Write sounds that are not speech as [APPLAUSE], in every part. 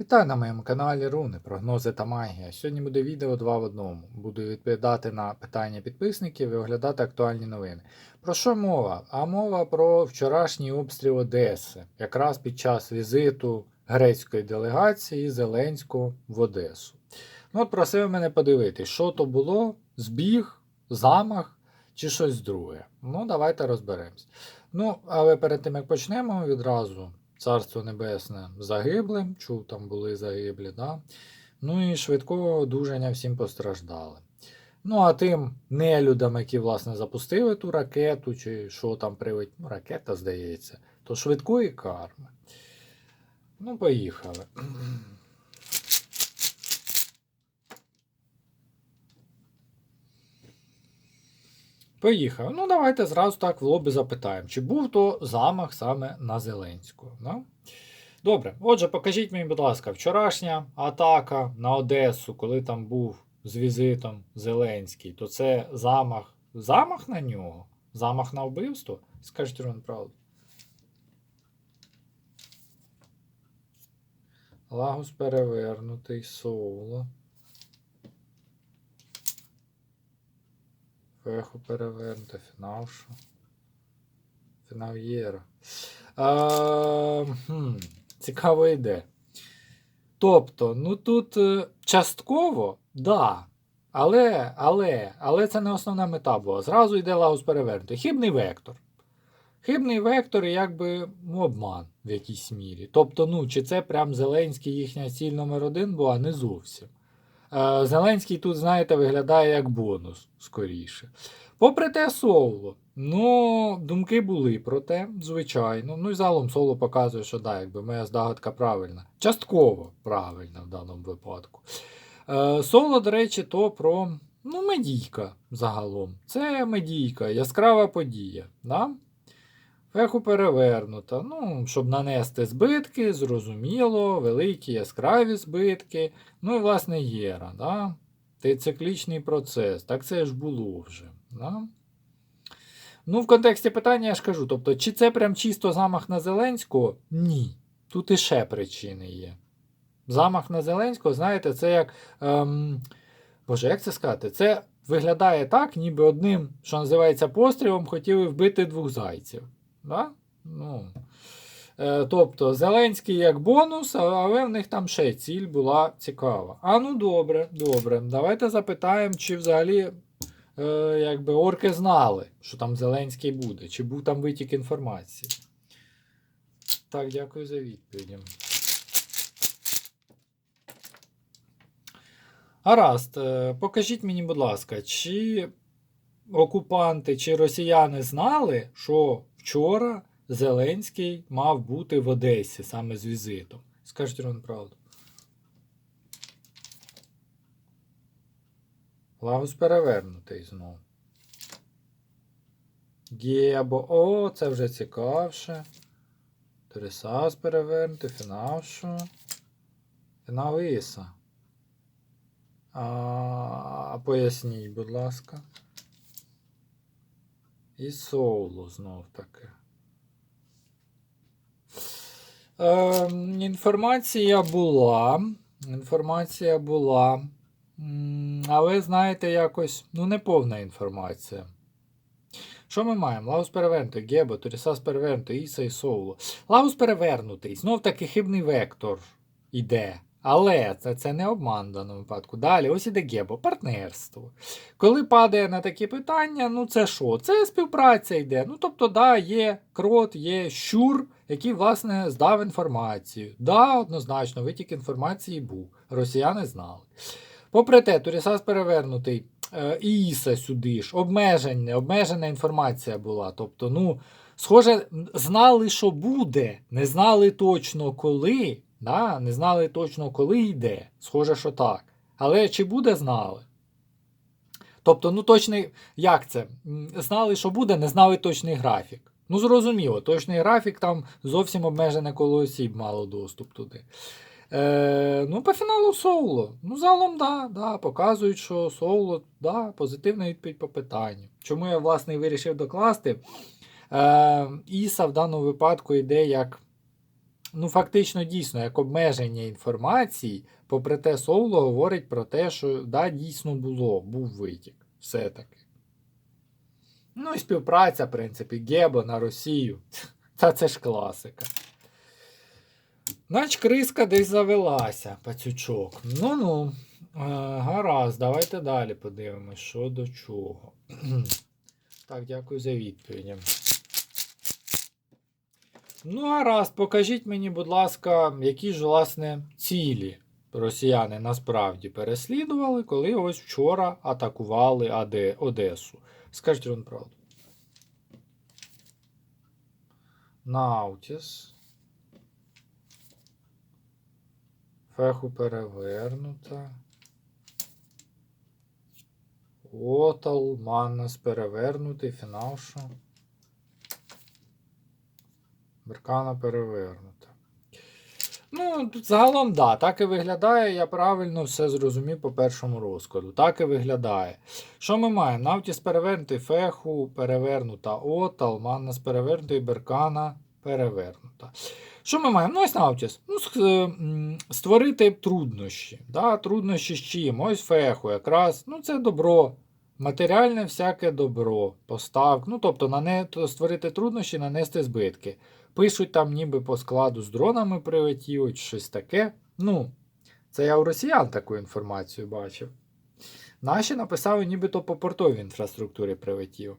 Вітаю на моєму каналі Руни, прогнози та магія. Сьогодні буде відео 2 в одному. Буду відповідати на питання підписників і оглядати актуальні новини. Про що мова? А мова про вчорашній обстріл Одеси, якраз під час візиту грецької делегації Зеленського в Одесу. Ну от просив мене подивитись, що то було, збіг, замах чи щось друге. Ну, давайте розберемось. Ну, але перед тим як почнемо відразу. Царство Небесне загибли, чув, там були загиблі, да? ну і швидкого одужання всім постраждали. Ну, а тим нелюдам, які, власне, запустили ту ракету, чи що там привить, ну, ракета, здається, то швидкої карми. Ну, поїхали. Поїхав. Ну, давайте зразу так в лоби запитаємо, чи був то замах саме на Зеленського. Да? Добре, отже, покажіть мені, будь ласка, вчорашня атака на Одесу, коли там був з візитом Зеленський, то це замах. Замах на нього? Замах на вбивство? Скажіть Рон, правду. Лагус перевернутий, соло. Феху перевернути, фінал що? Фінал Єра. А, хм, цікаво йде. Тобто, ну тут е, частково, да. Але, але, але це не основна мета була. Зразу йде лагус перевернути. Хибний вектор. Хибний вектор якби ну, обман в якійсь мірі. Тобто, ну, чи це прям Зеленський їхня ціль номер один була, не зовсім. Е, Зеленський тут, знаєте, виглядає як бонус скоріше. Попри те, соло. Ну, думки були про те, звичайно. Ну і загалом соло показує, що да, якби моя здогадка правильна. Частково правильна в даному випадку. Е, соло, до речі, то про ну, медійка загалом. Це медійка, яскрава подія. Да? Феху перевернута. Ну, щоб нанести збитки, зрозуміло, великі яскраві збитки. Ну і, власне, єра. Да? Це циклічний процес. Так це ж було вже. Да? Ну, в контексті питання я ж кажу: тобто, чи це прям чисто замах на Зеленського? Ні. Тут іще причини є. Замах на Зеленського, знаєте, це як. Ем, Боже, як це сказати? Це виглядає так, ніби одним, що називається пострілом, хотіли вбити двох зайців. Да? Ну, е, тобто Зеленський як бонус, але в них там ще ціль була цікава. А ну добре, добре. Давайте запитаємо, чи взагалі е, якби орки знали, що там Зеленський буде, чи був там витік інформації. Так, дякую за відповіді. Гаразд, е, покажіть мені, будь ласка, чи окупанти чи росіяни знали, що вчора Зеленський мав бути в Одесі саме з візитом? Скажіть Рон правду. Лагус перевернутий знову. Гєбо. О, це вже цікавше. Трисас перевернути, фінал що? Фінал. А, поясніть, будь ласка. І соло знов таки. Е, інформація була. Інформація була. Але, знаєте, якось, ну, не повна інформація. Що ми маємо? Лаус перевернутий, Гебо, Торісас перевернутий, Іса і Соуло. Лаус перевернутий. Знов таки хибний вектор іде. Але це, це не обман в даному випадку. Далі, ось іде Гебо, партнерство. Коли падає на такі питання, ну це що? Це співпраця йде. Ну, тобто, да, є крот, є щур, який, власне, здав інформацію. Да, однозначно, витік інформації був. Росіяни знали. Попри те, Турісас перевернутий, е, і Іса сюди ж, обмеження, обмежена інформація була. Тобто, ну, схоже, знали, що буде, не знали точно коли. Да? Не знали точно, коли йде. Схоже, що так. Але чи буде, знали. Тобто, ну точний, як це? Знали, що буде, не знали точний графік. Ну, зрозуміло, точний графік там зовсім обмежене коло осіб мало доступ туди. Е, ну, по фіналу Соуло. Ну, загалом, да, да, показують, що Соуло, да, позитивна відповідь по питанню. Чому я, власне, вирішив докласти? Е, Іса в даному випадку йде як ну, фактично дійсно, як обмеження інформації, попри те, Соло говорить про те, що да, дійсно було, був витік. Все-таки. Ну і співпраця, в принципі, Гебо на Росію. [LAUGHS] Та це ж класика. Нач криска десь завелася, пацючок. Ну-ну. Е, гаразд, давайте далі подивимось, що до чого. [CLEARS THROAT] так, дякую за відповіді. Ну, гаразд, покажіть мені, будь ласка, які ж, власне, цілі росіяни насправді переслідували, коли ось вчора атакували Аде- Одесу. Скажіть вам правду. Наутіс. Феху перевернута. Отал, Маннас перевернутий, фіналша. Беркана перевернута. Ну, загалом, да, так і виглядає. Я правильно все зрозумів по першому розкладу. Так і виглядає. Що ми маємо? Навтіс перевернутий, феху перевернута, отал, Маннас перевернутий, Беркана перевернута. Що ми маємо? Ну, ось Навтіс. Ну, е, створити труднощі. Да? Труднощі з чим? Ось феху якраз. Ну, це добро. Матеріальне всяке добро. Постав. Ну, тобто, нане... створити труднощі, нанести збитки. Пишуть там ніби по складу з дронами прилетіло, щось таке. Ну, це я у росіян таку інформацію бачив. Наші написали, нібито по портовій інфраструктурі прилетіло.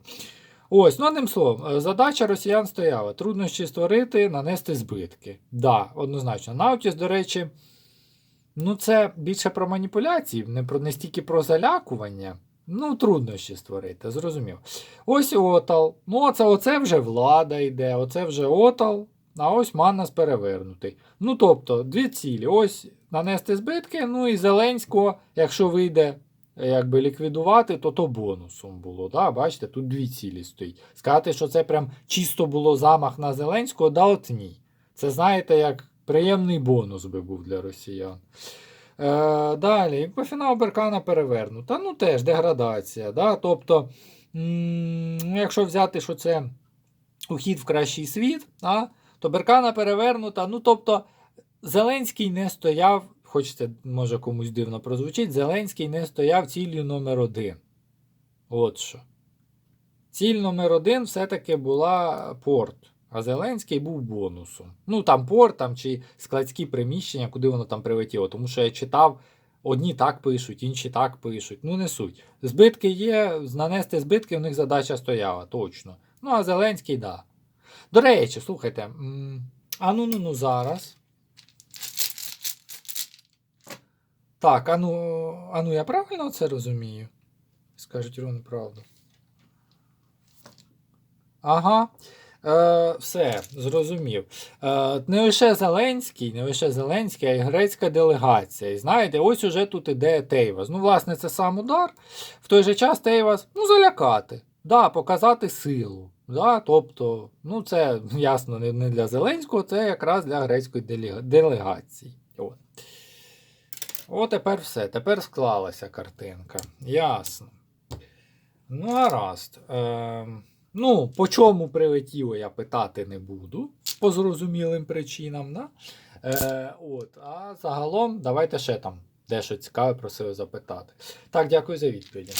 Ось, ну одним словом, е, задача росіян стояла: труднощі створити, нанести збитки. Да, однозначно. Наутіс, до речі, ну це більше про маніпуляції, не про не стільки про залякування. Ну, труднощі створити, зрозумів. Ось отал. Ну, оце, оце вже влада йде, оце вже отал, а ось Маннас перевернутий. Ну, тобто, дві цілі. Ось нанести збитки, ну і Зеленського, якщо вийде е, якби ліквідувати, то то бонусом було. Да? Бачите, тут дві цілі стоїть. Сказати, що це прям чисто було замах на Зеленського, да от ні. Це знаєте, як приємний бонус би був для росіян. Е, далі, по фіналу Беркана перевернута. Ну теж деградація. Да? Тобто, м, якщо взяти, що це ухід в кращий світ, да? то Беркана перевернута. Ну, тобто, Зеленський не стояв, хоч це може комусь дивно прозвучить, Зеленський не стояв ціллю номер один. От що. Ціль номер один все-таки була порт. А Зеленський був бонусом. Ну, там порт там, чи складські приміщення, куди воно там прилетіло. Тому що я читав, одні так пишуть, інші так пишуть. Ну, не суть. Збитки є, нанести збитки в них задача стояла, точно. Ну, а Зеленський, да. До речі, слухайте. А ну ну ну зараз. Так, а ну, а ну я правильно це розумію? Скажуть Ірона правду. Ага. Е, все, зрозумів. Е, не лише Зеленський, не лише Зеленський, а й грецька делегація. І знаєте, ось уже тут іде Тейвас. Ну, власне, це сам удар. В той же час Тейвас, ну, залякати, да, показати силу. Да, тобто, ну, це ясно, не, для Зеленського, це якраз для грецької делегації. От. О, тепер все. Тепер склалася картинка. Ясно. Ну, гаразд. Ем, ну, по чому прилетіло, я питати не буду. По зрозумілим причинам. Да? Е, от, а загалом, давайте ще там дещо цікаве просили запитати. Так, дякую за відповіді.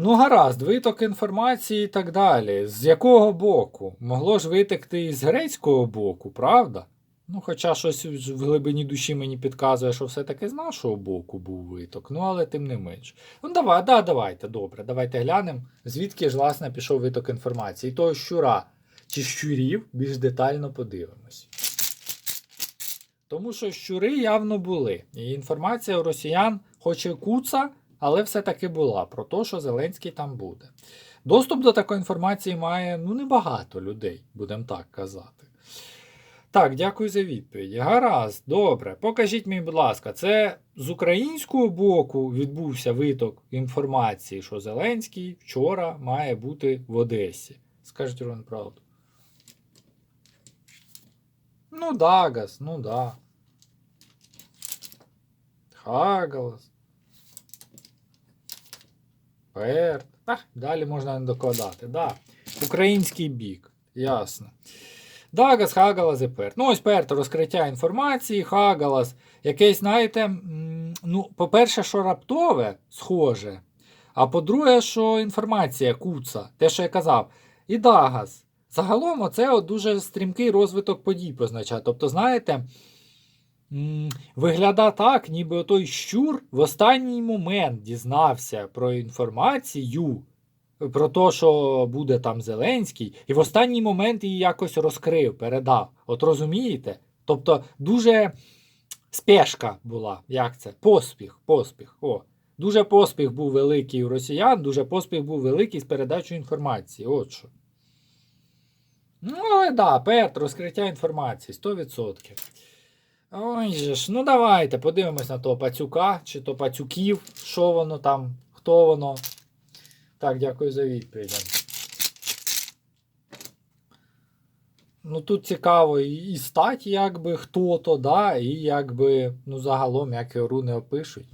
Ну, гаразд, виток інформації і так далі. З якого боку? Могло ж витекти і з грецького боку, правда? Ну, хоча щось в глибині душі мені підказує, що все-таки з нашого боку був виток, ну але тим не менш. Ну, давай, да, давайте, добре, давайте глянемо, звідки ж, власне, пішов виток інформації. І того щура чи щурів більш детально подивимось. Тому що щури явно були. І інформація у росіян, хоч і куца, але все-таки була про те, що Зеленський там буде. Доступ до такої інформації має ну, небагато людей, будемо так казати. Так, дякую за відповідь. Гаразд, добре. Покажіть мені, будь ласка, це з українського боку відбувся виток інформації, що Зеленський вчора має бути в Одесі. Скажіть Роман правду. Ну да, Газ, ну да. Хагалас. Перт. Далі можна не докладати. Да. Український бік. ясно. Дагас, Хагалас і Перт. Ну, ось Перт розкриття інформації, Хагалас. Якесь, знаєте, ну, по-перше, що раптове, схоже. А по-друге, що інформація куца, те, що я казав. І Дагас. Загалом, оце от дуже стрімкий розвиток подій позначає. Тобто, знаєте, виглядає так, ніби той щур в останній момент дізнався про інформацію, про те, що буде там Зеленський, і в останній момент її якось розкрив, передав. От розумієте? Тобто дуже спешка була. Як це? Поспіх, поспіх. О. Дуже поспіх був великий у росіян, дуже поспіх був великий з передачою інформації. От що. Ну, але да, ПЕРТ, розкриття інформації, 100%. Ой же ж, ну давайте подивимось на того пацюка, чи то пацюків, що воно там, хто воно. Так, дякую за відповідь. Ну тут цікаво і, стать, якби хто то, да, і якби, ну загалом, як його не опишуть.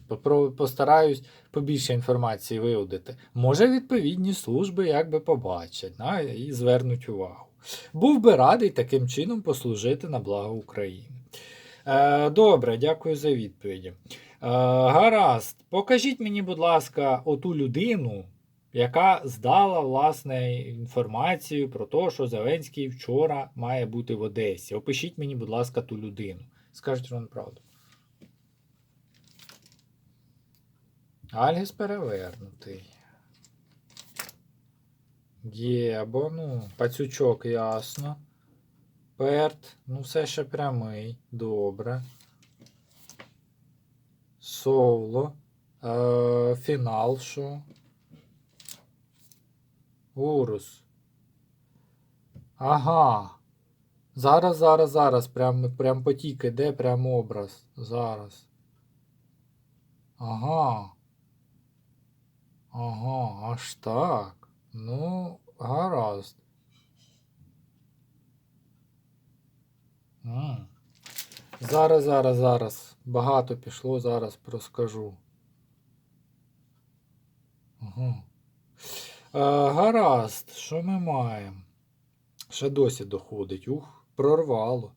Постараюсь побільше інформації виудити. Може, відповідні служби якби побачать да, і звернуть увагу. Був би радий таким чином послужити на благо України. Е, добре, дякую за відповіді. Е, гаразд, покажіть мені, будь ласка, оту людину, яка здала власне інформацію про те, що Зеленський вчора має бути в Одесі. Опишіть мені, будь ласка, ту людину. Скажіть вам правду. Альгіс перевернутий. Є, або, ну, пацючок, ясно. Перт, ну все ще прямий. Добре. Соло. Е, фінал що? Урус. Ага. Зараз, зараз, зараз. Прям, прям потік іде, прям образ. Зараз. Ага. Ага, аж так. Ну, гаразд. М. Зараз, зараз, зараз. Багато пішло, зараз розкажу. Угу. Е, гаразд, що ми маємо? Ще досі доходить. Ух, прорвало.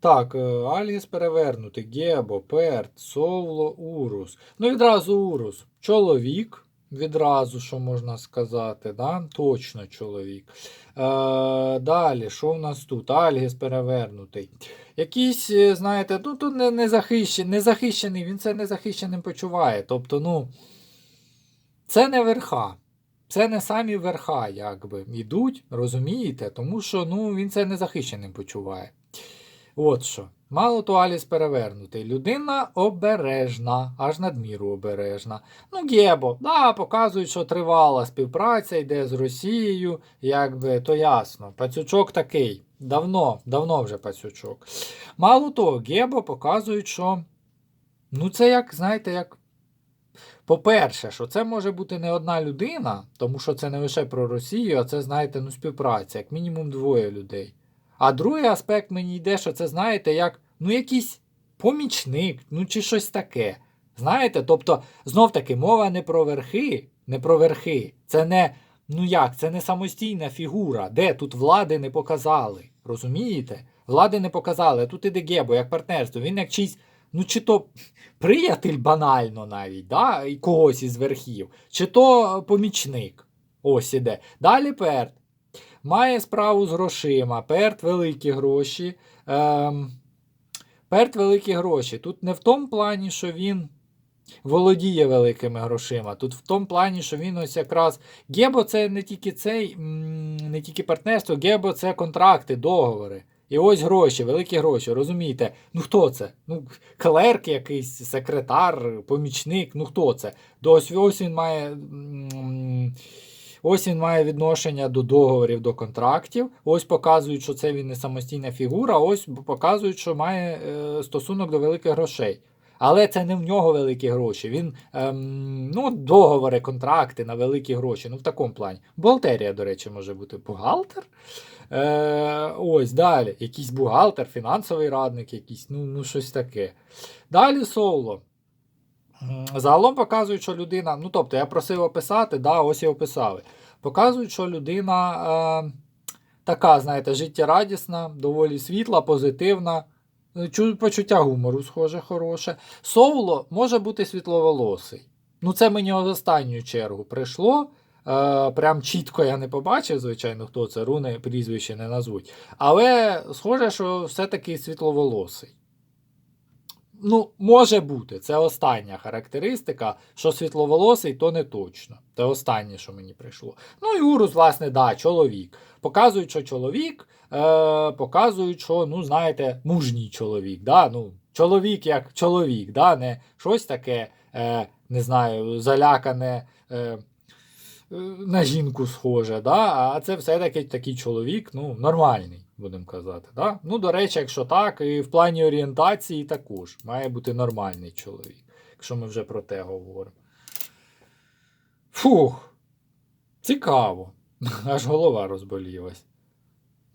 Так, е, Альгіс перевернутий, Гебо, Перт, Совло, Урус. Ну, відразу Урус. Чоловік, відразу, що можна сказати, да? точно чоловік. Е, далі, що в нас тут? Альгіс перевернутий. Якийсь, е, знаєте, ну тут не, не, захищений, не захищений, він це незахищеним почуває. Тобто, ну, це не верха. Це не самі верха, якби, ідуть, розумієте? Тому що ну, він це незахищеним почуває. От що. Мало то Аліс перевернутий. Людина обережна, аж надміру обережна. Ну, Гебо, да, показують, що тривала співпраця йде з Росією, якби, то ясно. Пацючок такий. Давно, давно вже пацючок. Мало того, Гебо показують, що. Ну, це як, знаєте, як. По-перше, що це може бути не одна людина, тому що це не лише про Росію, а це, знаєте, ну, співпраця, як мінімум двоє людей. А другий аспект мені йде, що це, знаєте, як ну, якийсь помічник, ну чи щось таке. Знаєте, тобто, знов таки, мова не про верхи, не про верхи. Це не, ну як, це не самостійна фігура, де тут влади не показали. Розумієте? Влади не показали, а тут іде Гебо, як партнерство. Він як чийсь, ну чи то приятель банально навіть, да, когось із верхів, чи то помічник. Ось іде. Далі Перт. Має справу з грошима. Перт великі гроші. Ем, Перт великі гроші. Тут не в тому плані, що він володіє великими грошима. Тут в тому плані, що він ось якраз. Гебо це не тільки цей, не тільки партнерство, Гебо це контракти, договори. І ось гроші, великі гроші, розумієте? Ну хто це? Ну, клерк якийсь, секретар, помічник, ну хто це? До ось, ось він має. Ось він має відношення до договорів, до контрактів. Ось показують, що це він не самостійна фігура, ось показують, що має е, стосунок до великих грошей. Але це не в нього великі гроші. Він ем, ну, договори, контракти на великі гроші. Ну, в такому плані. Бухгалтерія, до речі, може бути бухгалтер. Е, ось далі. Якийсь бухгалтер, фінансовий радник, якийсь, ну, ну щось таке. Далі соло. Загалом показують, що людина. Ну, тобто, я просив описати, да, ось і описали. Показують, що людина е, така, знаєте, життєрадісна, доволі світла, позитивна. Е, чу- Почуття гумору, схоже, хороше. Соуло може бути світловолосий. Ну, це мені в останню чергу прийшло. Е, прям чітко я не побачив, звичайно, хто це, руни прізвище не назвуть. Але схоже, що все-таки світловолосий. Ну, може бути. Це остання характеристика, що світловолосий, то не точно. Це останнє, що мені прийшло. Ну і Урус, власне, да, чоловік. Показують, що чоловік, е, показують, що, ну, знаєте, мужній чоловік. Да? Ну, чоловік як чоловік, да? не щось таке, е, не знаю, залякане. Е, е, на жінку схоже, да? а це все-таки такий чоловік, ну, нормальний, будемо казати. Да? Ну, до речі, якщо так, і в плані орієнтації також має бути нормальний чоловік, якщо ми вже про те говоримо. Фух, цікаво. [LAUGHS] Аж голова розболілась.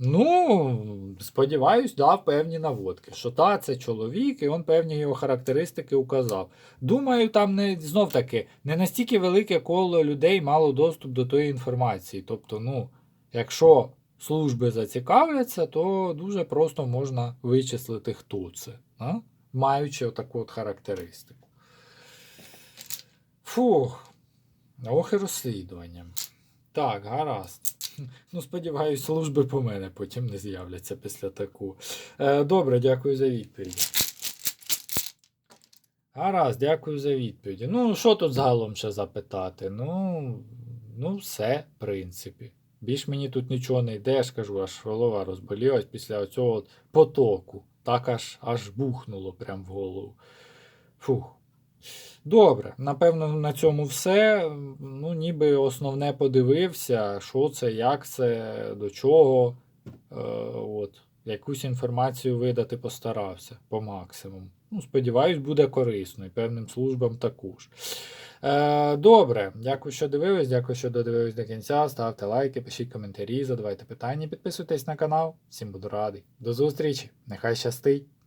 Ну, сподіваюсь, дав певні наводки, що та, це чоловік, і він певні його характеристики указав. Думаю, там не знов таки не настільки велике коло людей мало доступ до тої інформації. Тобто, ну, якщо служби зацікавляться, то дуже просто можна вичислити, хто це, а? маючи отаку от характеристику. Фух, ох і розслідування. Так, гаразд. Ну, сподіваюсь, служби по мене потім не з'являться після таку. Е, добре, дякую за відповідь. Гаразд, дякую за відповіді. Ну, що тут загалом ще запитати? Ну, ну, все, в принципі. Більш мені тут нічого не йде, я ж кажу, аж голова розболілась після цього от потоку. Так аж аж бухнуло прям в голову. Фух. Добре, напевно, на цьому все. Ну, ніби основне подивився, що це, як це, до чого. Е, от. Якусь інформацію видати постарався по максимуму. Ну, сподіваюсь, буде корисно і певним службам також. Е, добре, дякую, що дивились, дякую, що додивились до кінця. Ставте лайки, пишіть коментарі, задавайте питання, підписуйтесь на канал. Всім буду радий. До зустрічі! Нехай щастить!